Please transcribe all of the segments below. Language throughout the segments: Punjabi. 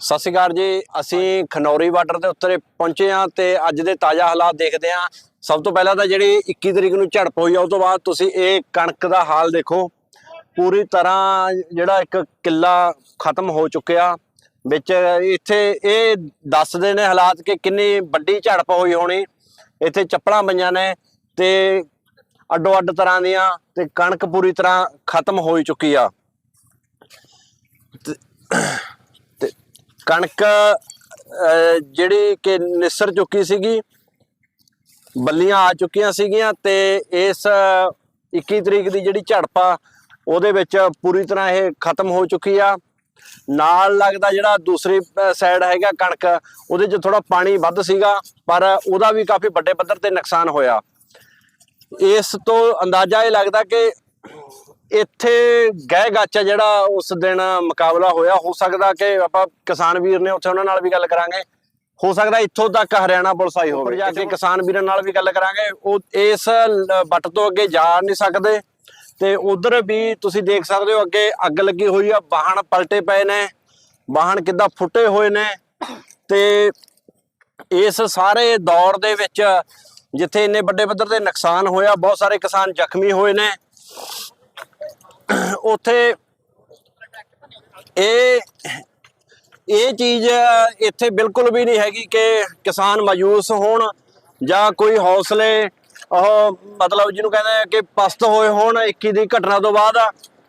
ਸਤਿ ਸ਼੍ਰੀ ਅਕਾਲ ਜੀ। ਅਸੀਂ ਖਨੌਰੀ ਬਾਰਡਰ ਦੇ ਉੱਤੇ ਪਹੁੰਚੇ ਹਾਂ ਤੇ ਅੱਜ ਦੇ ਤਾਜ਼ਾ ਹਾਲਾਤ ਦੇਖਦੇ ਹਾਂ। ਸਭ ਤੋਂ ਪਹਿਲਾਂ ਤਾਂ ਜਿਹੜੀ 21 ਤਰੀਕ ਨੂੰ ਝੜਪ ਹੋਈ ਆ ਉਸ ਤੋਂ ਬਾਅਦ ਤੁਸੀਂ ਇਹ ਕਣਕ ਦਾ ਹਾਲ ਦੇਖੋ। ਪੂਰੀ ਤਰ੍ਹਾਂ ਜਿਹੜਾ ਇੱਕ ਕਿੱਲਾ ਖਤਮ ਹੋ ਚੁੱਕਿਆ। ਵਿੱਚ ਇੱਥੇ ਇਹ ਦੱਸਦੇ ਨੇ ਹਾਲਾਤ ਕਿ ਕਿੰਨੀ ਵੱਡੀ ਝੜਪ ਹੋਈ ਹੋਣੀ। ਇੱਥੇ ਚੱਪਲਾਂ ਪਈਆਂ ਨੇ ਤੇ ਅੱਡੋ ਅੱਡ ਤਰ੍ਹਾਂ ਦੀਆਂ ਤੇ ਕਣਕ ਪੂਰੀ ਤਰ੍ਹਾਂ ਖਤਮ ਹੋਈ ਚੁੱਕੀ ਆ। ਕਣਕ ਜਿਹੜੀ ਕਿ ਨਿਸਰ ਚੁੱਕੀ ਸੀਗੀ, ਬੱਲੀਆਂ ਆ ਚੁੱਕੀਆਂ ਸੀਗੀਆਂ ਤੇ ਇਸ 21 ਤਰੀਕ ਦੀ ਜਿਹੜੀ ਝੜਪ ਆ ਉਹਦੇ ਵਿੱਚ ਪੂਰੀ ਤਰ੍ਹਾਂ ਇਹ ਖਤਮ ਹੋ ਚੁੱਕੀ ਆ। ਨਾਲ ਲੱਗਦਾ ਜਿਹੜਾ ਦੂਸਰੀ ਸਾਈਡ ਹੈਗਾ ਕਣਕ, ਉਹਦੇ 'ਚ ਥੋੜਾ ਪਾਣੀ ਵੱਧ ਸੀਗਾ, ਪਰ ਉਹਦਾ ਵੀ ਕਾਫੀ ਵੱਡੇ ਪੱਧਰ ਤੇ ਨੁਕਸਾਨ ਹੋਇਆ। ਇਸ ਤੋਂ ਅੰਦਾਜ਼ਾ ਇਹ ਲੱਗਦਾ ਕਿ ਇੱਥੇ ਗਹਿ ਗਾਚਾ ਜਿਹੜਾ ਉਸ ਦਿਨ ਮੁਕਾਬਲਾ ਹੋਇਆ। ਹੋ ਸਕਦਾ ਕਿ ਆਪਾਂ ਕਿਸਾਨ ਵੀਰ ਨੇ ਉੱਥੇ ਉਹਨਾਂ ਨਾਲ ਵੀ ਗੱਲ ਕਰਾਂਗੇ। ਹੋ ਸਕਦਾ ਇੱਥੋਂ ਤੱਕ ਹਰਿਆਣਾ ਪੁਲਿਸ ਆਈ ਹੋਵੇ, ਜਾ ਕੇ ਕਿਸਾਨ ਵੀਰਾਂ ਨਾਲ ਵੀ ਗੱਲ ਕਰਾਂਗੇ। ਉਹ ਇਸ ਲ- ਵੱਟ ਤੋਂ ਅੱਗੇ ਜਾ ਨਹੀਂ ਸਕਦੇ। ਤੇ ਉਧਰ ਵੀ ਤੁਸੀਂ ਦੇਖ ਸਕਦੇ ਹੋ, ਅੱਗੇ ਅੱਗ ਲੱਗੀ ਹੋਈ ਆ। ਵਾਹਣ ਪਲਟੇ ਪਏ ਨੇ। ਵਾਹਣ ਕਿੱਦਾਂ ਫੁੱਟੇ ਹੋਏ ਨੇ। ਤੇ ਇਸ ਸਾਰੇ ਦੌਰ ਦੇ ਵਿੱਚ ਜਿੱਥੇ ਇੰਨੇ ਵੱਡੇ ਪੱਧਰ ਤੇ ਨੁਕਸਾਨ ਹੋਇਆ, ਬਹੁਤ ਸਾਰੇ ਕਿਸਾਨ ਜ਼ਖਮੀ ਹੋਏ ਨੇ। ਉੱਥੇ ਇਹ ਇਹ ਚੀਜ਼ ਇੱਥੇ ਬਿਲਕੁਲ ਵੀ ਨਹੀਂ ਹੈਗੀ ਕਿ ਕਿਸਾਨ ਮਾਯੂਸ ਹੋਣ ਜਾਂ ਕੋਈ ਹੌਸਲੇ, ਉਹ ਮਤਲਬ ਜਿਹਨੂੰ ਕਹਿੰਦੇ ਆ ਕਿ ਪਸਤ ਹੋਏ ਹੋਣ 21 ਦੀ ਘਟਨਾ ਤੋਂ ਬਾਅਦ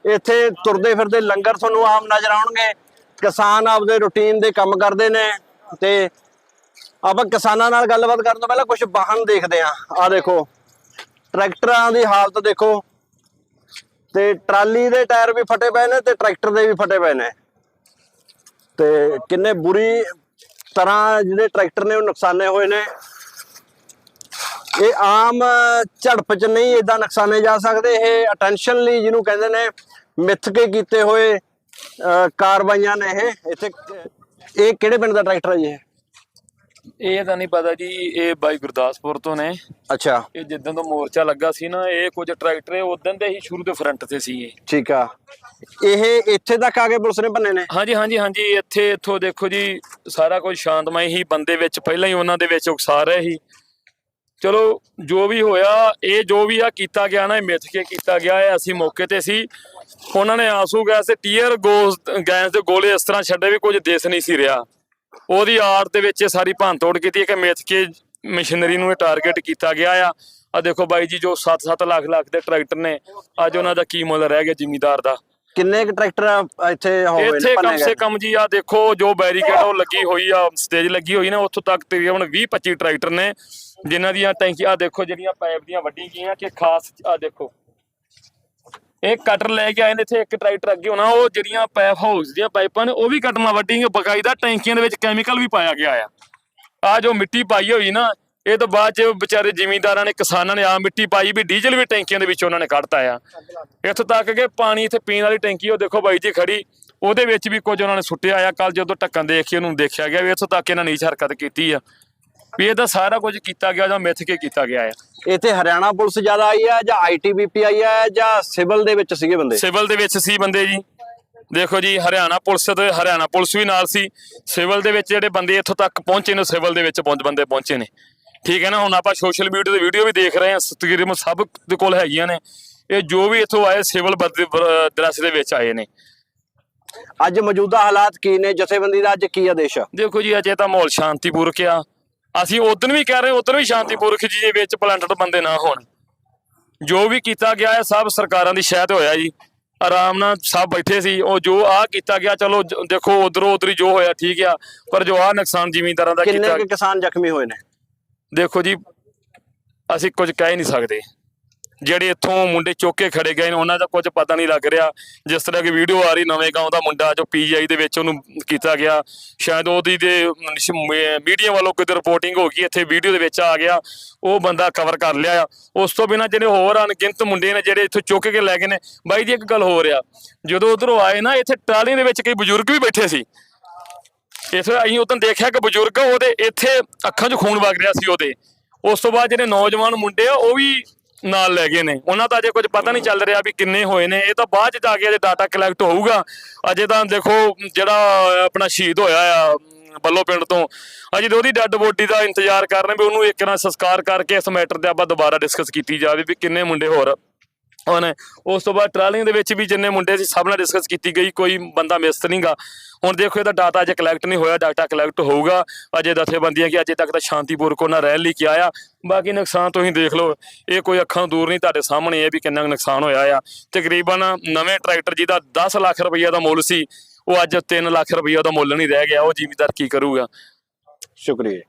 ਇੱਥੇ ਤੁਰਦੇ ਫਿਰਦੇ ਲੰਗਰ ਤੁਹਾਨੂੰ ਆਮ ਨਜ਼ਰ ਆਉਣਗੇ। ਕਿਸਾਨ ਆਪਦੇ ਰੁਟੀਨ ਦੇ ਕੰਮ ਕਰਦੇ ਨੇ ਤੇ ਆਪਾਂ ਕਿਸਾਨਾਂ ਨਾਲ ਗੱਲਬਾਤ ਕਰਨ ਤੋਂ ਪਹਿਲਾਂ ਕੁਝ ਵਾਹਨ ਦੇਖਦੇ ਆਂ ਆ ਦੇਖੋ, ਟਰੈਕਟਰਾਂ ਦੀ ਹਾਲਤ ਦੇਖੋ। ਤੇ ਟਰਾਲੀ ਦੇ ਟਾਇਰ ਵੀ ਫਟੇ ਪਏ ਨੇ ਤੇ ਟਰੈਕਟਰ ਦੇ ਵੀ ਫਟੇ ਪਏ ਨੇ। ਤੇ ਕਿੰਨੇ ਬੁਰੀ ਤਰ੍ਹਾਂ ਜਿਹੜੇ ਟਰੈਕਟਰ ਨੇ ਉਹ ਨੁਕਸਾਨੇ ਹੋਏ ਨੇ। ਇਹ ਆਮ ਝੜਪ ਚ ਨਹੀਂ ਇਦਾਂ ਨੁਕਸਾਨੇ ਜਾ ਸਕਦੇ ਇਹ ਅਟੈਂਸ਼ਨ ਲਈ ਜਿਹਨੂੰ ਕਹਿੰਦੇ ਨੇ ਮਿੱਥ ਕੇ ਕੀਤੇ ਹੋਏ ਅਹ, ਕਾਰਵਾਈਆਂ ਨੇ ਇਹ। ਇੱਥੇ ਇਹ ਕਿਹੜੇ ਪਿੰਡ ਦਾ ਟਰੈਕਟਰ ਹੈ ਜੀ ਇਹ? ਇਹ ਤਾਂ ਨਹੀਂ ਪਤਾ ਜੀ ਇਹ ਬਾਈ ਗੁਰਦਾਸਪੁਰ ਤੋਂ ਨੇ। ਅੱਛਾ। ਇਹ ਜਿੱਦਾਂ ਤੋਂ ਮੋਰਚਾ ਲੱਗਾ ਸੀ ਨਾ ਇਹ ਕੁਝ ਟਰੈਕਟਰ ਇਹ ਉਦੋਂ ਦੇ ਹੀ ਸ਼ੁਰੂ ਤੋਂ ਫਰੰਟ ਤੇ ਸੀ ਇਹ। ਠੀਕ ਆ। ਇਹ ਇੱਥੇ ਤੱਕ ਆ ਕੇ ਪੁਲਿਸ ਨੇ ਬੰਨੇ ਨੇ? ਹਾਂਜੀ ਹਾਂਜੀ ਹਾਂਜੀ ਇੱਥੇ ਇੱਥੋਂ ਦੇਖੋ ਜੀ ਸਾਰਾ ਕੁਝ ਸ਼ਾਂਤਮਈ ਹੀ ਬੰਦੇ ਵਿੱਚ ਪਹਿਲਾਂ ਹੀ ਉਹਨਾਂ ਦੇ ਵਿੱਚ ਉਕਸਾ ਰਹੇ ਸੀ। ਚਲੋ ਜੋ ਵੀ ਹੋਇਆ ਇਹ ਜੋ ਵੀ ਆ ਕੀਤਾ ਗਿਆ ਨਾ ਇਹ ਮਿੱਥ ਕੇ ਕੀਤਾ ਗਿਆ ਹੈ ਅਸੀਂ ਮੌਕੇ ਤੇ ਸੀ। ਉਹਨਾਂ ਨੇ ਆਂਸੂ ਗੈਸ ਤੇ ਟੀਅਰ ਗੋਸ ਗੈਸ ਦੇ ਗੋਲੇ ਇਸ ਤਰ੍ਹਾਂ ਛੱਡੇ ਵੀ ਕੁਝ ਦਿਸ ਨਹੀਂ ਸੀ ਰਿਹਾ। ਉਹਦੀ ਆੜ ਦੇ ਵਿੱਚ ਇਹ ਸਾਰੀ ਭੰਨਤੋੜ ਕੀਤੀ ਕਿ ਮਿੱਥ ਕੇ ਮਸ਼ੀਨਰੀ ਨੂੰ ਇਹ ਟਾਰਗੇਟ ਕੀਤਾ ਗਿਆ ਆ। ਆ ਦੇਖੋ ਬਾਈ ਜੀ ਜੋ 7-7 ਲੱਖ ਲੱਖ ਦੇ ਟਰੈਕਟਰ ਨੇ ਅੱਜ ਉਹਨਾਂ ਦਾ ਕੀ ਮੁੱਲ ਰਹਿ ਗਿਆ ਜ਼ਿਮੀਦਾਰ ਦਾ। ਕਿੰਨੇ ਕੁ ਟਰੈਕਟਰ ਇੱਥੇ ਹੋਏ ਨੇ ਇੱਥੇ ਕਮ ਸੇ? ਕਮ ਜੀ ਆ ਦੇਖੋ ਜੋ ਬੈਰੀਕੇਡ ਉਹ ਲੱਗੀ ਹੋਈ ਆ ਸਟੇਜ ਲੱਗੀ ਹੋਈ ਨਾ ਉੱਥੋਂ ਤੱਕ ਤਕਰੀਬਨ 20 25 ਟਰੈਕਟਰ ਨੇ ਜਿਨ੍ਹਾਂ ਦੀਆਂ ਟੈਂਕੀਆਂ ਦੇਖੋ ਜਿਹੜੀਆਂ ਪਾਈਪ ਦੀਆਂ ਵੱਡੀ ਗਈਆਂ ਕਿ ਖਾਸ ਆ ਦੇਖੋ। ਇਹ ਕਟਰ ਲੈ ਕੇ ਆਏ ਨੇ ਇੱਥੇ, ਇੱਕ ਟਰੈਕਟਰ ਅੱਗੇ ਹੋਣਾ, ਉਹ ਜਿਹੜੀਆਂ ਪਾਈਪ ਹਾਊਸ ਦੀਆਂ ਪਾਈਪਾਂ ਨੇ, ਉਹ ਵੀ ਕੱਟਣਾ ਵੱਡੀਆਂ, ਬਕਾਇਦਾ ਟੈਂਕੀਆਂ ਦੇ ਵਿੱਚ ਕੈਮੀਕਲ ਵੀ ਪਾਇਆ ਗਿਆ ਆ। ਆ ਜੋ ਮਿੱਟੀ ਪਾਈ ਹੋਈ ਨਾ, ਇਹ ਤੋਂ ਬਾਅਦ ਚ ਵਿਚਾਰੇ ਜ਼ਿਮੀਂਦਾਰਾਂ ਨੇ, ਕਿਸਾਨਾਂ ਨੇ ਆ ਮਿੱਟੀ ਪਾਈ ਵੀ ਡੀਜ਼ਲ ਵੀ ਟੈਂਕੀਆਂ ਦੇ ਵਿੱਚ ਉਹਨਾਂ ਨੇ ਕੱਢਤਾ ਆ। ਇੱਥੋਂ ਤੱਕ ਕਿ ਪਾਣੀ ਇੱਥੇ ਪੀਣ ਵਾਲੀ ਟੈਂਕੀ, ਉਹ ਦੇਖੋ ਬਾਈ ਜੀ ਖੜੀ, ਉਹਦੇ ਵਿੱਚ ਵੀ ਕੁਝ ਉਹਨਾਂ ਨੇ ਸੁੱਟਿਆ ਆ। ਕੱਲ ਜਦੋਂ ਢੱਕਣ ਦੇਖ ਕੇ ਉਹਨੂੰ ਦੇਖਿਆ ਗਿਆ ਵੀ ਇੱਥੋਂ ਤੱਕ ਇਹਨਾਂ ਨੀਚ ਹਰਕਤ ਕੀਤੀ ਆ। ਵੀ ਇਹ ਤਾਂ ਸਾਰਾ ਕੁਝ ਕੀਤਾ ਗਿਆ ਜਾਂ ਮਿੱਥ ਕੇ ਕੀਤਾ ਗਿਆ ਆ। ਇੱਥੇ ਹਰਿਆਣਾ ਪੁਲਿਸ ਜ਼ਿਆਦਾ ਆਈ ਹੈ ਜਾਂ ਆਈਟੀਬੀਪੀ ਆਈ ਹੈ ਜਾਂ ਸਿਵਲ ਦੇ ਵਿੱਚ ਸੀਗੇ ਬੰਦੇ? ਸਿਵਲ ਦੇ ਵਿੱਚ ਸੀ ਬੰਦੇ ਜੀ। ਦੇਖੋ ਜੀ ਹਰਿਆਣਾ ਪੁਲਿਸ ਤੇ ਹਰਿਆਣਾ ਪੁਲਿਸ ਵੀ ਨਾਲ ਸੀ। ਸਿਵਲ ਦੇ ਵਿੱਚ ਜਿਹੜੇ ਬੰਦੇ ਇੱਥੋਂ ਤੱਕ ਪਹੁੰਚੇ ਨੇ ਸਿਵਲ ਦੇ ਵਿੱਚ ਪਹੁੰਚ ਬੰਦੇ ਪਹੁੰਚੇ ਨੇ। ਠੀਕ ਹੈ ਨਾ ਹੁਣ ਆਪਾਂ ਸੋਸ਼ਲ ਮੀਡੀਆ ਤੇ ਵੀਡੀਓ ਵੀ ਦੇਖ ਰਹੇ ਹਾਂ ਤਕਰੀਬਨ ਸਭ ਦੇ ਕੋਲ ਹੈਗੀਆਂ ਨੇ। ਇਹ ਜੋ ਵੀ ਇੱਥੋਂ ਆਏ ਸਿਵਲ ਦਰਸ ਦੇ ਵਿੱਚ ਆਏ ਨੇ। ਅੱਜ ਮੌਜੂਦਾ ਹਾਲਾਤ ਕੀ ਨੇ? ਜਥੇਬੰਦੀ ਦਾ ਅੱਜ ਕੀ ਆਦੇਸ਼ ਆ? ਦੇਖੋ ਜੀ ਅਜੇ ਤਾਂ ਮਾਹੌਲ ਸ਼ਾਂਤੀਪੂਰਕ ਆ। ਅਸੀਂ ਉਦੋਂ ਵੀ ਕਹਿ ਰਹੇ ਉਦੋਂ ਵੀ ਸ਼ਾਂਤੀਪੂਰਕ ਜੀ ਦੇ ਵਿੱਚ ਪਲੰਟਡ ਬੰਦੇ ਨਾ ਹੋਣ। ਜੋ ਵੀ ਕੀਤਾ ਗਿਆ ਹੈ ਸਭ ਸਰਕਾਰਾਂ ਦੀ ਸ਼ਹਿਦ ਹੋਇਆ ਜੀ। ਆਰਾਮ ਨਾਲ ਸਭ ਬੈਠੇ ਸੀ। ਉਹ ਜੋ ਆ ਕੀਤਾ ਗਿਆ ਚਲੋ ਜ- ਦੇਖੋ ਉਧਰੋਂ ਉਧਰੀ ਜੋ ਹੋਇਆ ਠੀਕ ਆ ਪਰ ਜੋ ਆ ਨੁਕਸਾਨ ਜ਼ਿਮੀਂਦਾਰਾਂ ਦਾ ਕਿੰਨੇ ਕੀਤਾ। ਕੁ ਕਿਸਾਨ ਜ਼ਖਮੀ ਹੋਏ ਨੇ? ਦੇਖੋ ਜੀ ਅਸੀਂ ਕੁਝ ਕਹਿ ਨਹੀਂ ਸਕਦੇ। ਜਿਹੜੇ ਇੱਥੋਂ ਮੁੰਡੇ ਚੁੱਕ ਕੇ ਖੜੇ ਗਏ ਨੇ, ਉਹਨਾਂ ਦਾ ਕੁਝ ਪਤਾ ਨਹੀਂ ਲੱਗ ਰਿਹਾ। ਜਿਸ ਤਰ੍ਹਾਂ ਕਿ ਵੀਡੀਓ ਆ ਰਹੀ, ਨਵੇਂ ਗਾਉਂ ਦਾ ਮੁੰਡਾ ਜੋ ਪੀਜੀਆਈ ਦੇ ਵਿੱਚ ਉਹਨੂੰ ਕੀਤਾ ਗਿਆ। ਸ਼ਾਇਦ ਉਹਦੀ ਦੇ ਮੀਡੀਆ ਵੱਲੋਂ ਕੋਈ ਰਿਪੋਰਟਿੰਗ ਹੋ ਗਈ, ਇੱਥੇ ਵੀਡੀਓ ਦੇ ਵਿੱਚ ਆ ਗਿਆ। ਉਹ ਬੰਦਾ ਕਵਰ ਕਰ ਲਿਆ ਉਸ ਤੋਂ ਬਿਨਾਂ ਜਿਹੜੇ ਹੋਰ ਅਣਗਿਣਤ ਮੁੰਡੇ ਨੇ, ਜਿਹੜੇ ਇੱਥੋਂ ਚੁੱਕ ਕੇ ਲੈ ਗਏ ਨੇ, ਬਾਈ ਜੀ ਇੱਕ ਗੱਲ ਹੋ ਰਿਹਾ ਜਦੋਂ ਉਧਰੋਂ ਆਏ ਨਾ, ਇੱਥੇ ਟਰਾਲੀ ਦੇ ਵਿੱਚ ਕਈ ਬਜ਼ੁਰਗ ਵੀ ਬੈਠੇ ਸੀ। ਇਸ ਅਸੀਂ ਉਦੋਂ ਦੇਖਿਆ ਕਿ ਬਜ਼ੁਰਗ ਉਹਦੇ ਇੱਥੇ ਅੱਖਾਂ 'ਚ ਖੂਨ ਵਗ ਰਿਹਾ ਸੀ ਉਹਦੇ। ਉਸ ਤੋਂ ਬਾਅਦ ਜਿਹੜੇ ਨੌਜਵਾਨ ਮੁੰਡੇ ਆ, ਉਹ ਵੀ ਨਾਲ ਲੈ ਗਏ ਨੇ। ਉਹਨਾਂ ਦਾ ਅਜੇ ਕੁਝ ਪਤਾ ਨਹੀਂ ਚੱਲ ਰਿਹਾ ਵੀ ਕਿੰਨੇ ਹੋਏ ਨੇ। ਇਹ ਤਾਂ ਬਾਅਦ ਚ ਜਾ ਕੇ ਅਜੇ ਡਾਟਾ ਕਲੈਕਟ ਹੋਊਗਾ। ਅਜੇ ਤਾਂ ਦੇਖੋ, ਜਿਹੜਾ ਆਪਣਾ ਸ਼ਹੀਦ ਹੋਇਆ ਆ, ਬੱਲੋ ਪਿੰਡ ਤੋਂ, ਅਜੇ ਤਾਂ ਉਹਦੀ ਡੈੱਡ ਬੋਡੀ ਦਾ ਇੰਤਜ਼ਾਰ ਕਰ ਰਹੇ ਵੀ ਉਹਨੂੰ ਇੱਕ ਨਾਲ ਸੰਸਕਾਰ ਕਰਕੇ ਇਸ ਮੈਟਰ ਤੇ ਆਪਾਂ ਦੁਬਾਰਾ ਡਿਸਕਸ ਕੀਤੀ ਜਾਵੇ ਵੀ ਕਿੰਨੇ ਮੁੰਡੇ ਹੋਰ ਉਹਨੇ ਉਸ ਤੋਂ ਬਾਅਦ ਟਰਾਲੀਆਂ ਦੇ ਵਿੱਚ ਵੀ ਜਿੰਨੇ ਮੁੰਡੇ ਸੀ, ਸਭ ਨਾਲ ਡਿਸਕਸ ਕੀਤੀ ਗਈ, ਕੋਈ ਬੰਦਾ ਮਿਸ ਨਹੀਂਗਾ ਹੁਣ ਦੇਖੋ, ਇਹਦਾ ਡਾਟਾ ਅਜੇ ਕਲੈਕਟ ਨਹੀਂ ਹੋਇਆ ਡਾਟਾ ਕਲੈਕਟ ਹੋਊਗਾ। ਅਜੇ ਦਥੇਬੰਦੀਆਂ ਕਿ ਅਜੇ ਤੱਕ ਤਾਂ ਸ਼ਾਂਤੀਪੂਰਕ ਉਹਨਾਂ ਰਹਿਣ ਲਈ ਕਿਹਾ ਆ। ਬਾਕੀ ਨੁਕਸਾਨ ਤੁਸੀਂ ਦੇਖ ਲਓ, ਇਹ ਕੋਈ ਅੱਖਾਂ ਦੂਰ ਨਹੀਂ ਤੁਹਾਡੇ ਸਾਹਮਣੇ ਹੈ ਵੀ ਕਿੰਨਾ ਕੁ ਨੁਕਸਾਨ ਹੋਇਆ ਆ। ਤਕਰੀਬਨ ਨਵੇਂ ਟਰੈਕਟਰ ਜਿਹਦਾ 10 ਲੱਖ ਰੁਪਈਆ ਦਾ ਮੁੱਲ ਸੀ, ਉਹ ਅੱਜ 3 ਲੱਖ ਰੁਪਈਆ ਦਾ ਮੁੱਲ ਨਹੀਂ ਰਹਿ ਗਿਆ, ਉਹ ਜ਼ਿਮੀਦਾਰ ਕੀ ਕਰੂਗਾ? ਸ਼ੁਕਰੀਆ।